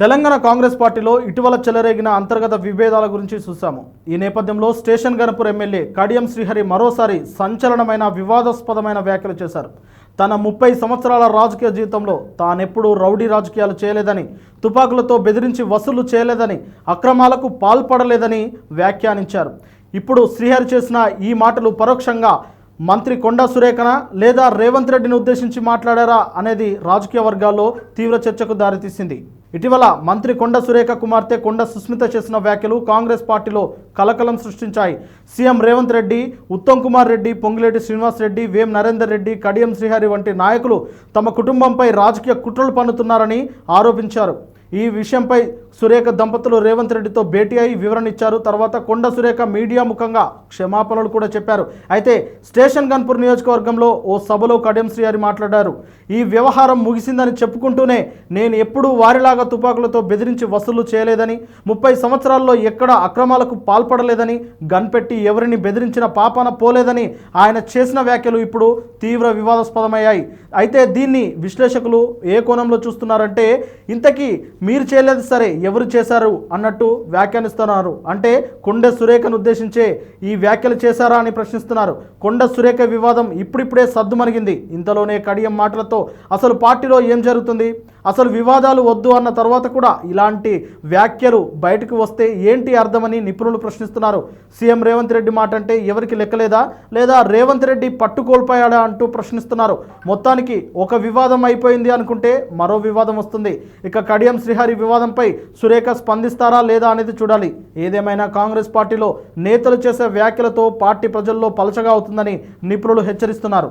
తెలంగాణ కాంగ్రెస్ పార్టీలో ఇటీవల చెలరేగిన అంతర్గత విభేదాల గురించి చూశాము. ఈ నేపథ్యంలో స్టేషన్ గణపూర్ ఎమ్మెల్యే కడియం శ్రీహరి మరోసారి సంచలనమైన వివాదాస్పదమైన వ్యాఖ్యలు చేశారు. తన ముప్పై సంవత్సరాల రాజకీయ జీవితంలో తానెప్పుడూ రౌడీ రాజకీయాలు చేయలేదని తుపాకులతో బెదిరించి వసూలు చేయలేదని అక్రమాలకు పాల్పడలేదని వ్యాఖ్యానించారు. ఇప్పుడు శ్రీహరి చేసిన ఈ మాటలు పరోక్షంగా మంత్రి కొండా సురేఖన లేదా రేవంత్ రెడ్డిని ఉద్దేశించి మాట్లాడారా అనేది రాజకీయ వర్గాల్లో తీవ్ర చర్చకు దారితీసింది. ఇటీవల మంత్రి కొండ సురేఖ కుమార్తె కొండ సుస్మిత చేసిన వ్యాఖ్యలు కాంగ్రెస్ పార్టీలో కలకలం సృష్టించాయి. సీఎం రేవంత్ రెడ్డి ఉత్తమ్ కుమార్ రెడ్డి పొంగిలేటి శ్రీనివాస్ రెడ్డి వేం నరేందర్ రెడ్డి కడియం శ్రీహరి వంటి నాయకులు తమ కుటుంబంపై రాజకీయ కుట్రలు పన్నుతున్నారని ఆరోపించారు. ఈ విషయంపై సురేఖ దంపతులు రేవంత్ రెడ్డితో భేటీ అయి వివరణ ఇచ్చారు తర్వాత కొండ సురేఖ మీడియా ముఖంగా క్షమాపణలు కూడా చెప్పారు. అయితే స్టేషన్ గన్పూర్ నియోజకవర్గంలో ఓ సభలో కడియం శ్రీహరి మాట్లాడారు. ఈ వ్యవహారం ముగిసిందని చెప్పుకుంటూనే నేను ఎప్పుడూ వారిలాగా తుపాకులతో బెదిరించి వసూలు చేయలేదని ముప్పై సంవత్సరాల్లో ఎక్కడ అక్రమాలకు పాల్పడలేదని గన్ పెట్టి ఎవరిని బెదిరించిన పాపన పోలేదని ఆయన చేసిన వ్యాఖ్యలు ఇప్పుడు తీవ్ర వివాదాస్పదమయ్యాయి. అయితే దీన్ని విశ్లేషకులు ఏ కోణంలో చూస్తున్నారంటే ఇంతకీ మీరు చేయలేదు సరే ఎవరు చేశారు అన్నట్టు వ్యాఖ్యానిస్తున్నారు. అంటే కొండ సురేఖను ఉద్దేశించే ఈ వ్యాఖ్యలు చేశారా అని ప్రశ్నిస్తున్నారు. కొండ సురేఖ వివాదం ఇప్పుడిప్పుడే సద్దుమణిగింది. ఇంతలోనే కడియం మాటలతో అసలు పార్టీలో ఏం జరుగుతుంది? అసలు వివాదాలు వద్దు అన్న తర్వాత కూడా ఇలాంటి వ్యాఖ్యలు బయటకు వస్తే ఏంటి అర్థమని నిపుణులు ప్రశ్నిస్తున్నారు. సీఎం రేవంత్ రెడ్డి మాట అంటే ఎవరికి లెక్కలేదా? లేదా రేవంత్ రెడ్డి పట్టుకోల్పోయాడా అంటూ ప్రశ్నిస్తున్నారు. మొత్తానికి ఒక వివాదం అయిపోయింది అనుకుంటే మరో వివాదం వస్తుంది. ఇక కడియం శ్రీహరి వివాదంపై సురేఖ స్పందిస్తారా లేదా అనేది చూడాలి. ఏదేమైనా కాంగ్రెస్ పార్టీలో నేతలు చేసే వ్యాఖ్యలతో పార్టీ ప్రజల్లో పలచగా అవుతుందని నిపుణులు హెచ్చరిస్తున్నారు.